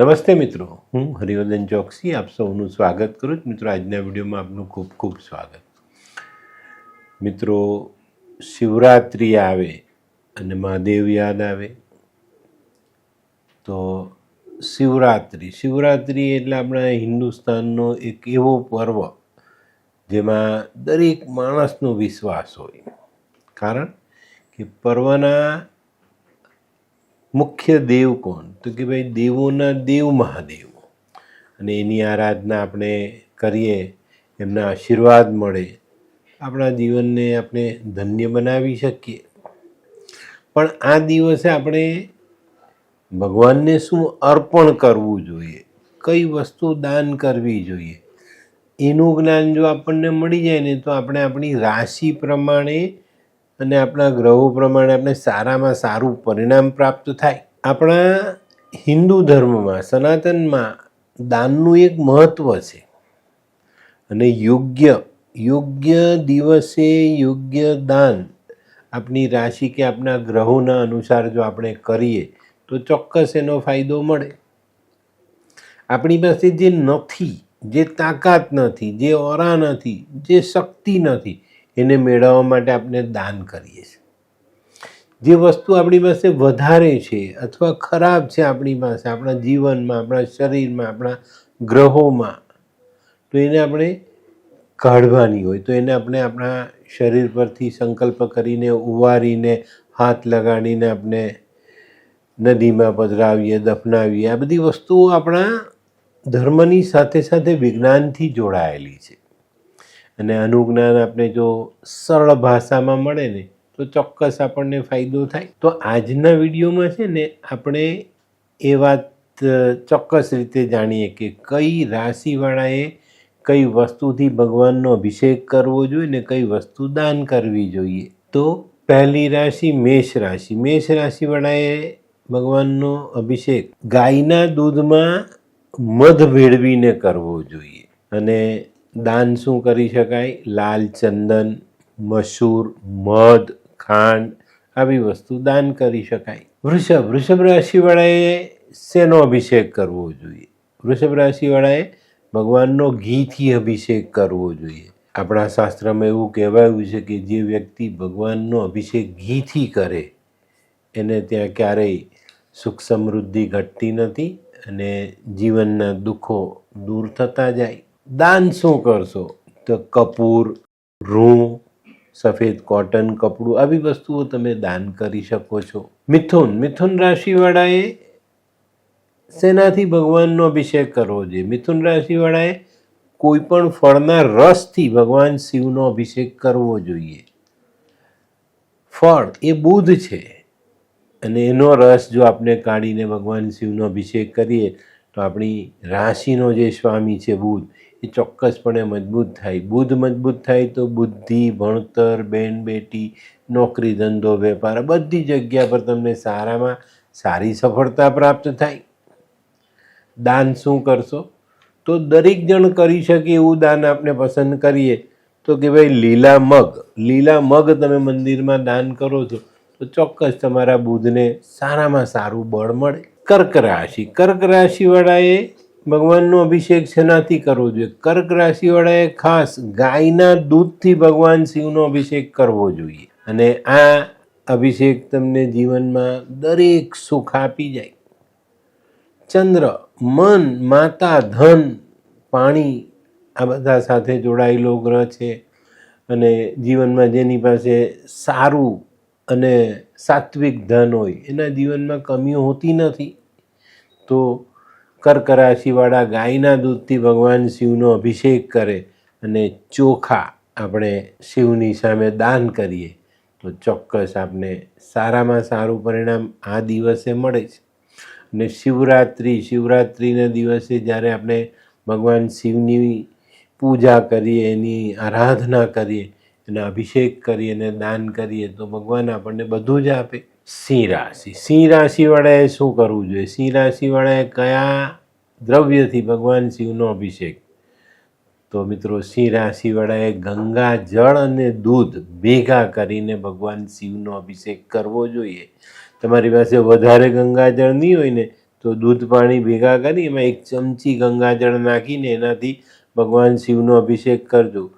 નમસ્તે મિત્રો, હું હરિવર્ધન ચોકસી, આપ સૌનું સ્વાગત કરું છું. મિત્રો, આજના વિડીયોમાં આપનું ખૂબ ખૂબ સ્વાગત. મિત્રો, શિવરાત્રિ આવે અને મહાદેવ યાદ આવે, તો શિવરાત્રિ શિવરાત્રિ એટલે આપણા હિન્દુસ્તાનનો એક એવો પર્વ જેમાં દરેક માણસનો વિશ્વાસ હોય. કારણ કે પર્વના મુખ્ય દેવ કોણ? તો કે ભાઈ દેવોના દેવ મહાદેવ. અને એની આરાધના આપણે કરીએ, એમના આશીર્વાદ મળે, આપણા જીવનને આપણે ધન્ય બનાવી શકીએ. પણ આ દિવસે આપણે ભગવાનને શું અર્પણ કરવું જોઈએ? કઈ વસ્તુ દાન કરવી જોઈએ? એનું જ્ઞાન જો આપણને મળી જાય ને, તો આપણે આપણી રાશિ પ્રમાણે અને આપણા ગ્રહો પ્રમાણે આપણે સારામાં સારું પરિણામ પ્રાપ્ત થાય. આપણા હિન્દુ ધર્મમાં, સનાતનમાં દાનનું એક મહત્ત્વ છે. અને યોગ્ય યોગ્ય દિવસે યોગ્ય દાન આપણી રાશિ કે આપણા ગ્રહોના અનુસાર જો આપણે કરીએ, તો ચોક્કસ એનો ફાયદો મળે. આપણી પાસે જે નથી, જે તાકાત નથી, જે ઓરા નથી, જે શક્તિ નથી એને મેળવવા માટે આપણે દાન કરીએ છીએ. જે વસ્તુ આપણી પાસે વધારે છે અથવા ખરાબ છે આપણી પાસે, આપણા જીવનમાં, આપણા શરીરમાં, આપણા ગ્રહોમાં, તો એને આપણે કાઢવાની હોય, તો એને આપણે આપણા શરીર પરથી સંકલ્પ કરીને ઉવારીને, હાથ લગાડીને આપણે નદીમાં પધરાવીએ, દફનાવીએ. આ બધી વસ્તુઓ આપણા ધર્મની સાથે સાથે વિજ્ઞાનથી જોડાયેલી છે. અને આનું જ્ઞાન આપણે જો સરળ ભાષામાં મળે ને, તો ચોક્કસ આપણને ફાયદો થાય. તો આજના વિડીયોમાં છે ને, આપણે એ વાત ચોક્કસ રીતે જાણીએ કે કઈ રાશિવાળાએ કઈ વસ્તુથી ભગવાનનો અભિષેક કરવો જોઈએ ને કઈ વસ્તુ દાન કરવી જોઈએ. તો પહેલી રાશિ મેષ રાશિ. મેષ રાશિવાળાએ ભગવાનનો અભિષેક ગાયના દૂધમાં મધ ભેળવીને કરવો જોઈએ. અને દાન શું કરી શકાય? લાલ ચંદન, મસૂર, મધ, ખાંડ આવી વસ્તુ દાન કરી શકાય. વૃષભ વૃષભ રાશિવાળાએ શેનો અભિષેક કરવો જોઈએ? વૃષભ રાશિવાળાએ ભગવાનનો ઘીથી અભિષેક કરવો જોઈએ. આપણા શાસ્ત્રમાં એવું કહેવાયું છે કે જે વ્યક્તિ ભગવાનનો અભિષેક ઘીથી કરે, એને ત્યાં ક્યારેય સુખ સમૃદ્ધિ ઘટતી નથી અને જીવનના દુઃખો દૂર થતા જાય. દાન શું કરશો? તો કપૂર, રૂ, સફેદ કોટન, કપડું, આવી વસ્તુઓ તમે દાન કરી શકો છો. મિથુન મિથુન રાશિવાળાએ શેનાથી ભગવાનનો અભિષેક કરવો જોઈએ? મિથુન રાશિવાળાએ કોઈ પણ ફળના રસથી ભગવાન શિવનો અભિષેક કરવો જોઈએ. ફળ એ બુધ છે અને એનો રસ જો આપણે કાઢીને ભગવાન શિવનો અભિષેક કરીએ તો આપણી રાશિનો જે સ્વામી છે બુધ એ ચોક્કસપણે મજબૂત થાય. બુધ મજબૂત થાય તો બુદ્ધિ, ભણતર, બેન બેટી, નોકરી, ધંધો, વેપાર બધી જગ્યા પર તમને સારામાં સારી સફળતા પ્રાપ્ત થાય. દાન શું કરશો? તો દરેક જણ કરી શકે એવું દાન આપણે પસંદ કરીએ તો કે ભાઈ લીલા મગ. લીલા મગ તમે મંદિરમાં દાન કરો છો તો ચોક્કસ તમારા બુધને સારામાં સારું બળ મળે. કર્ક રાશિ. કર્ક રાશિવાળાએ ભગવાનનો અભિષેક શેનાથી કરવો જોઈએ? કર્ક રાશિવાળાએ ખાસ ગાયના દૂધથી ભગવાન શિવનો અભિષેક કરવો જોઈએ. અને આ અભિષેક તમને જીવનમાં દરેક સુખ આપી જાય. ચંદ્ર, મન, માતા, ધન, પાણી આ બધા સાથે જોડાયેલો ગ્રહ છે. અને જીવનમાં જેની પાસે સારું અને સાત્વિક ધન હોય, એના જીવનમાં કમીઓ હોતી નથી. તો કર્ક રાશિવાળા ગાયના દૂધથી ભગવાન શિવનો અભિષેક કરે અને ચોખા આપણે શિવની સામે દાન કરીએ, તો ચોક્કસ આપને સારામાં સારું પરિણામ આ દિવસે મળે છે. અને શિવરાત્રિ, શિવરાત્રિના દિવસે જ્યારે આપણે ભગવાન શિવની પૂજા કરીએ, એની આરાધના કરીએ, એના અભિષેક કરીએ અને દાન કરીએ, તો ભગવાન આપણને બધું જ આપે. સિંહ રાશિ. સિંહ રાશિવાળાએ શું કરવું જોઈએ? સિંહ રાશિવાળાએ કયા દ્રવ્યથી ભગવાન શિવનો અભિષેક? તો મિત્રો સિંહ રાશિવાળાએ ગંગા, જળ અને દૂધ ભેગા કરીને ભગવાન શિવનો અભિષેક કરવો જોઈએ. તમારી પાસે વધારે ગંગાજળ નહીં હોય ને, તો દૂધ પાણી ભેગા કરી એમાં એક ચમચી ગંગાજળ નાખીને એનાથી ભગવાન શિવનો અભિષેક કરજો.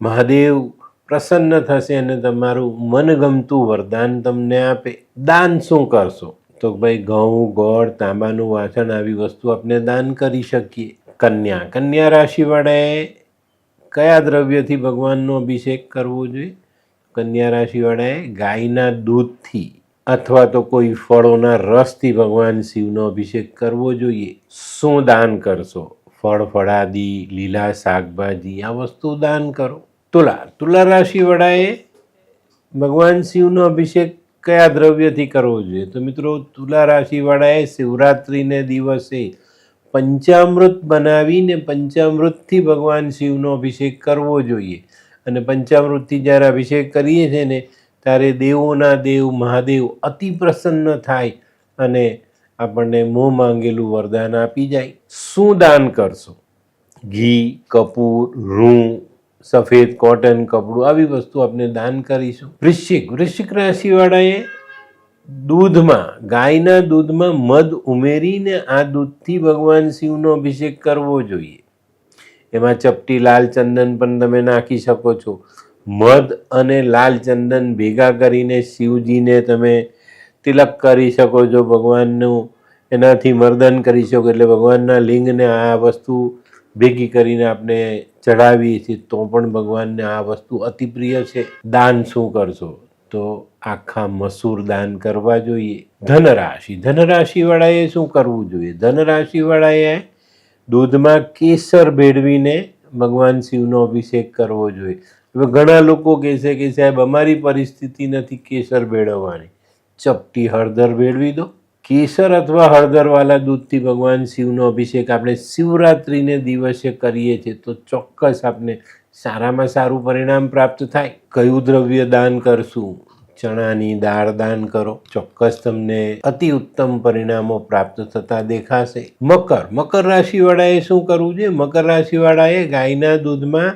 મહાદેવ પ્રસન્ન થશે અને તમારું મનગમતું વરદાન તમને આપે. દાન શું કરશો? તો ભાઈ, ઘઉં, ગોળ, તાંબાનું વાસણ આવી વસ્તુ આપણે દાન કરી શકીએ. કન્યા. કન્યા રાશિવાળાએ કયા દ્રવ્યથી ભગવાનનો અભિષેક કરવો જોઈએ? કન્યા રાશિવાળાએ ગાયના દૂધથી અથવા તો કોઈ ફળોના રસથી ભગવાન શિવનો અભિષેક કરવો જોઈએ. શું દાન કરશો? ફળ, ફળાદી, લીલા શાકભાજી, આ વસ્તુ દાન કરો. તુલા તુલા રાશિવાળાએ ભગવાન શિવનો અભિષેક કયા દ્રવ્યથી કરવો જોઈએ? તો મિત્રો, તુલા રાશિવાળાએ શિવરાત્રિને દિવસે પંચામૃત બનાવીને પંચામૃતથી ભગવાન શિવનો અભિષેક કરવો જોઈએ. અને પંચામૃતથી જ્યારે અભિષેક કરીએ છીએ ને, ત્યારે દેવોના દેવ, મહાદેવ અતિ પ્રસન્ન થાય અને આપણને મોં માંગેલું વરદાન આપી જાય. શું દાન કરશો? ઘી, કપૂર રૂં સફેદ કોટન કપડું આવી વસ્તુ આપણે દાન કરીશું. વૃશ્ચિક વૃશ્ચિક રાશિવાળાએ દૂધમાં, ગાયના દૂધમાં મધ ઉમેરીને આ દૂધથી ભગવાન શિવનો અભિષેક કરવો જોઈએ. એમાં ચપટી લાલ ચંદન પણ તમે નાખી શકો છો. મધ અને લાલ ચંદન ભેગા કરીને શિવજીને તમે તિલક કરી શકો છો ભગવાનનું. એનાથી મર્દન કરી શકો એટલે ભગવાનના લિંગને આ વસ્તુ ભેગી કરીને આપણે ચડાવીએ છીએ તો પણ ભગવાનને આ વસ્તુ અતિ પ્રિય છે. દાન શું કરશો? તો આખા મસૂર દાન કરવા જોઈએ. ધનરાશિ. ધનરાશિવાળાએ શું કરવું જોઈએ? ધનરાશિવાળાએ દૂધમાં કેસર ભેળવીને ભગવાન શિવનો અભિષેક કરવો જોઈએ. હવે ઘણા લોકો કહેશે કે સાહેબ, અમારી પરિસ્થિતિ નથી કેસર ભેળવવાની. ચપટી હળદર ભેળવી દો. કેસર અથવા હળદરવાળા દૂધથી ભગવાન શિવનો અભિષેક આપણે શિવરાત્રિને દિવસે કરીએ છીએ, તો ચોક્કસ આપણે સારામાં સારું પરિણામ પ્રાપ્ત થાય. કયું દ્રવ્ય દાન કરશું? ચણાની દાળ દાન કરો. ચોક્કસ તમને અતિ ઉત્તમ પરિણામો પ્રાપ્ત થતા દેખાશે. મકર. મકર રાશિવાળાએ શું કરવું જોઈએ? મકર રાશિવાળાએ ગાયના દૂધમાં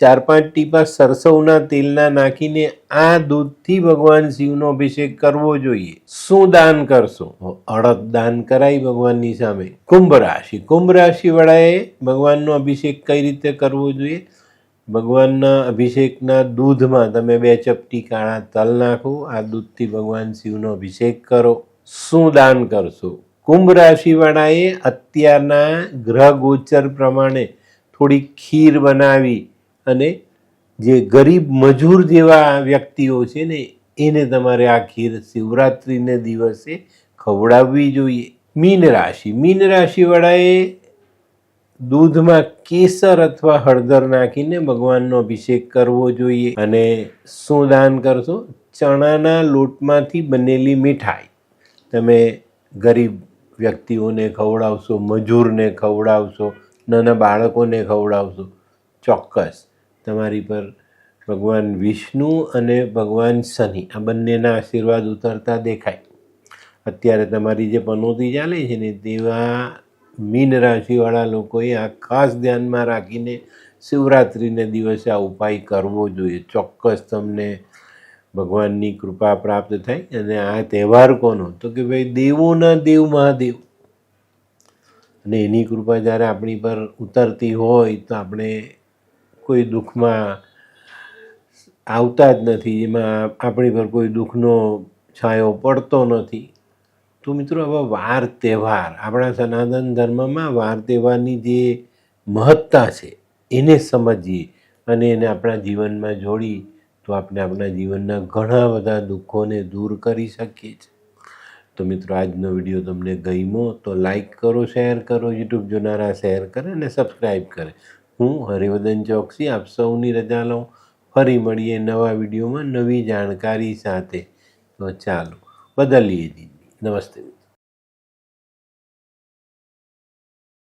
ચાર પાંચ ટીપા સરસવના તેલના નાખીને આ દૂધથી ભગવાન શિવનો અભિષેક કરવો જોઈએ. શું દાન કરશો? અડદ દાન કરાય ભગવાનની સામે. કુંભ રાશિ. કુંભ રાશિ વાળાએ ભગવાનનો અભિષેક કઈ રીતે કરવો જોઈએ? ભગવાનના અભિષેકના દૂધમાં તમે બે ચપટી કાળા તલ નાખો, આ દૂધથી ભગવાન શિવનો અભિષેક કરો. શું દાન કરશો? કુંભ રાશિવાળાએ અત્યારના ગ્રહ ગોચર પ્રમાણે થોડી ખીર બનાવી અને જે ગરીબ મજૂર જેવા વ્યક્તિઓ છે ને, એને તમારે આ ખીર શિવરાત્રિને દિવસે ખવડાવવી જોઈએ. મીન રાશિ. મીન રાશિવાળાએ દૂધમાં કેસર અથવા હળદર નાખીને ભગવાનનો અભિષેક કરવો જોઈએ અને શું દાન કરશો? ચણાના લોટમાંથી બનેલી મીઠાઈ. તમે ગરીબ વ્યક્તિઓને ખવડાવશો, મજૂરને ખવડાવશો, નાના બાળકોને ખવડાવશો, ચોક્કસ. તમારી પર ભગવાન વિષ્ણુ અને ભગવાન શનિ, આ બંનેના આશીર્વાદ ઉતરતા દેખાય. અત્યારે તમારી જે પનોતી ચાલે છે ને, તેવા મીન રાશિવાળા લોકોએ આ ખાસ ધ્યાનમાં રાખીને શિવરાત્રિને દિવસે આ ઉપાય કરવો જોઈએ. ચોક્કસ તમને ભગવાનની કૃપા પ્રાપ્ત થાય અને આ તહેવાર કોનો? તો કે ભાઈ દેવોના દેવ મહાદેવ. અને એની કૃપા જ્યારે આપણી પર ઉતરતી હોય તો આપણે કોઈ દુઃખમાં આવતા જ નથી, એમાં આપણી પર કોઈ દુઃખનો છાંયો પડતો નથી. તો મિત્રો હવે વાર તહેવાર, આપણા સનાતન ધર્મમાં વાર તહેવારની જે મહત્તા છે, એને સમજીએ અને એને આપણા જીવનમાં જોડી, તો આપણે આપણા જીવનના ઘણા બધા દુઃખોને દૂર કરી શકીએ છીએ. તો મિત્રો, આજનો વીડિયો તમને ગમ્યો તો લાઈક કરો, શેર કરો, યુટ્યુબ જોનારા શેર કરે અને સબસ્ક્રાઈબ કરે. હું હરિવર્ધન ચોકસી, આપ સૌની રજા લઉં. ફરી મળીએ નવા વિડીયોમાં નવી જાણકારી સાથે. તો ચાલો, બદલીએ દીદી નમસ્તે